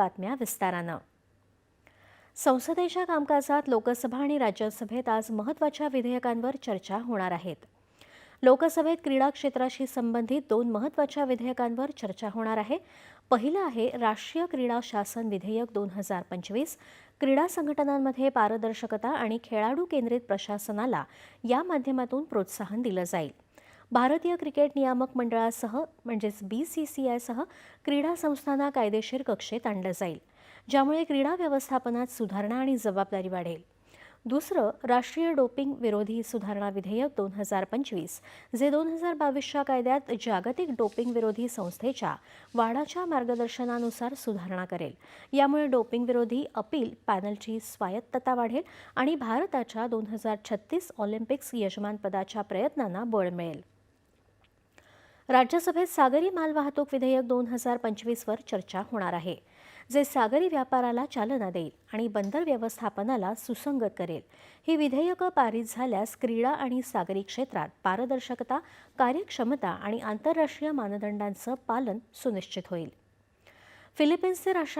बातम्या विस्तारानं. संसदेच्या कामकाजात लोकसभा आणि राज्यसभेत आज महत्त्वाच्या विधेयकांवर चर्चा होणार आहेत. लोकसभेत क्रीडा क्षेत्राशी संबंधित दोन महत्त्वाच्या विधेयकांवर चर्चा होणार आहे. पहिलं आहे राष्ट्रीय क्रीडा शासन विधेयक दोन हजार पंचवीस. क्रीडा संघटनांमध्ये पारदर्शकता आणि खेळाडू केंद्रित प्रशासनाला या माध्यमातून प्रोत्साहन दिलं जाईल. भारतीय क्रिकेट नियामक मंडळासह म्हणजेच बी सी सी आयसह क्रीडा संस्थांना कायदेशीर कक्षेत आणलं जाईल ज्यामुळे क्रीडा व्यवस्थापनात सुधारणा आणि जबाबदारी वाढेल. दुसरं राष्ट्रीय डोपिंग विरोधी सुधारणा विधेयक दोन हजार पंचवीस जे दोन हजार बावीसच्या कायद्यात जागतिक डोपिंग विरोधी संस्थेच्या वाडाच्या मार्गदर्शनानुसार सुधारणा करेल. यामुळे डोपिंग विरोधी अपील पॅनलची स्वायत्तता वाढेल आणि भारताच्या दोन हजार छत्तीस ऑलिम्पिक्स यजमानपदाच्या प्रयत्नांना बळ मिळेल. राज्यसभेत सागरी मालवाहतूक विधेयक दोन हजार पंचवीसवर चर्चा होणार आहे जे सागरी व्यापाराला चालना देईल आणि बंदर व्यवस्थापनाला सुसंगत करेल. ही विधेयकं पारित झाल्यास क्रीडा आणि सागरी क्षेत्रात पारदर्शकता कार्यक्षमता आणि आंतरराष्ट्रीय मानदंडांचं पालन सुनिश्चित होईल. फिलिपिन्सचे राष्ट्र